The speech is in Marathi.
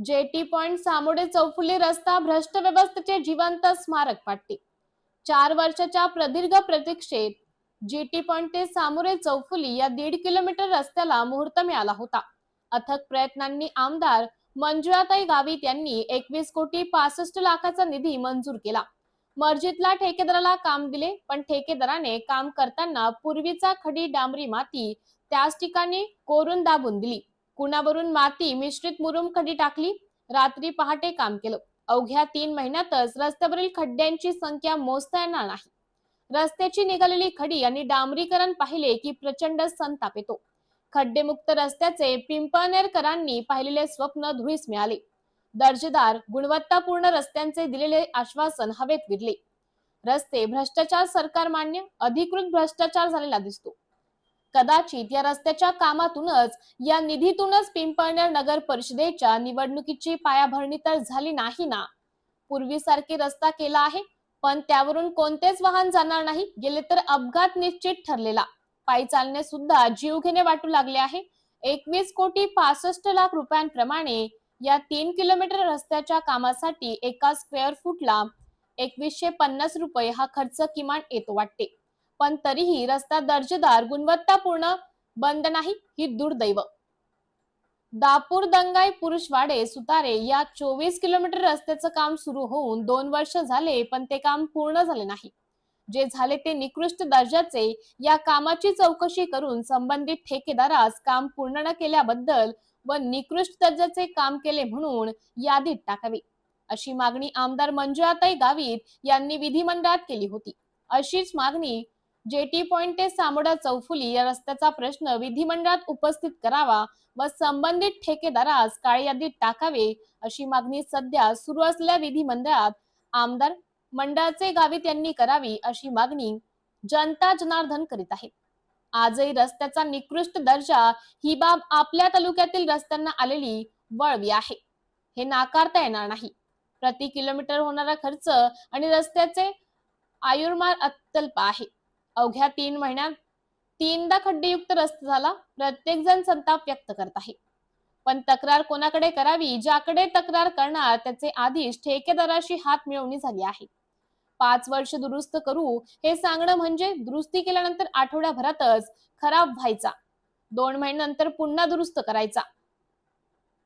जेटी पॉइंट सामोडे चौफुली रस्ता भ्रष्ट व्यवस्थेचे जिवंत स्मारक पाटते चार वर्षाच्या प्रदीर्घ प्रतीक्षेत जेटी पॉइंट ते सामोरे चौफुली या दीड किलोमीटर रस्त्याला मुहूर्त मिळाला होता. अथक प्रयत्नांनी आमदार मंजुळाताई गावित यांनी एकवीस कोटी पासष्ट लाखाचा निधी मंजूर केला. मर्जीतला ठेकेदाराला काम दिले पण ठेकेदाराने काम करताना पूर्वीचा खडी डांबरी माती त्याच ठिकाणी कोरून दाबून दिली. कुणावरून माती मिश्रित मुरुम खडी टाकली? रात्री पहाटे काम केलं. अवघ्या तीन महिन्यातच रस्त्यावरील खड्ड्यांची संख्या मोजता येणार नाही. रस्त्याची निघालेली खडी आणि डांबरीकरण पाहिले की प्रचंड संताप येतो. खड्डेमुक्त रस्त्याचे पिंपळनेरकरांनी पाहिलेले स्वप्न धुळीस मिळाले. दर्जेदार गुणवत्तापूर्ण रस्त्यांचे दिलेले आश्वासन हवेत विरले. रस्ते भ्रष्टाचार सरकार मान्य अधिकृत भ्रष्टाचार झालेला दिसतो. कदाचित या रस्त्याच्या कामातूनच या निधीतूनच पिंपळनेर नगर परिषदेच्या निवडणुकीची पायाभरणी तर झाली नाही ना? पूर्वीसारखी रस्ता केला आहे पण त्यावरून कोणतेच वाहन जाणार नाही गेले तर अपघात निश्चित ठरलेला. पायी चालणे सुद्धा जीवघेणे वाटू लागले आहे. एकवीस कोटी पासष्ट लाख रुपयांप्रमाणे या तीन किलोमीटर रस्त्याच्या कामासाठी एका स्क्वेअर फुटला एकवीसशे पन्नास रुपये हा खर्च किमान येतो वाटते. पण तरीही रस्ता दर्जेदार गुणवत्तापूर्ण बंद नाही ही दुर्दैव. दापूर दंगाई पुरुषवाडे सुतारे या चोवीस किलोमीटर रस्त्याचं काम सुरू होऊन दोन वर्ष झाले पण ते काम पूर्ण झाले नाही. जे झाले ते निकृष्ट दर्जाचे या कामाची चौकशी करून संबंधित ठेकेदारास काम पूर्ण न केल्याबद्दल व निकृष्ट दर्जाचे काम केले म्हणून यादीत टाकावे. अशी मागणी आमदार मंजुळाताई गावित यांनी विधिमंडळात केली होती. अशीच मागणी जेटी पॉइंट ते सामोडा चौफुली या रस्त्याचा प्रश्न विधिमंडळात उपस्थित करावा व संबंधित ठेकेदारास काळी यादीत टाकावे अशी मागणी सध्या सुरू असलेल्या विधिमंडळात आमदार मंडळाचे गावित यांनी करावी अशी मागणी जनता जनार्दन करीत आहे. आजही रस्त्याचा निकृष्ट दर्जा ही बाब आपल्या तालुक्यातील रस्त्यांना आलेली वळवी आहे. हे नाकारता येणार नाही. प्रति किलोमीटर होणारा खर्च आणि रस्त्याचे आयुर्मान अत्यल्प आहे. अवघ्या तीन महिन्यात तीनदा खड्डेयुक्त रस्ता झाला. प्रत्येक जण संताप व्यक्त करत आहे. पण तक्रार कोणाकडे करावी ज्याकडे तक्रार करणार त्याचे आधीच ठेकेदाराशी हात मिळवणी झाली आहे. पाच वर्ष दुरुस्त करू हे सांगणं म्हणजे दुरुस्ती केल्यानंतर आठवड्याभरातच खराब व्हायचा. दोन महिन्यानंतर पुन्हा दुरुस्त करायचा.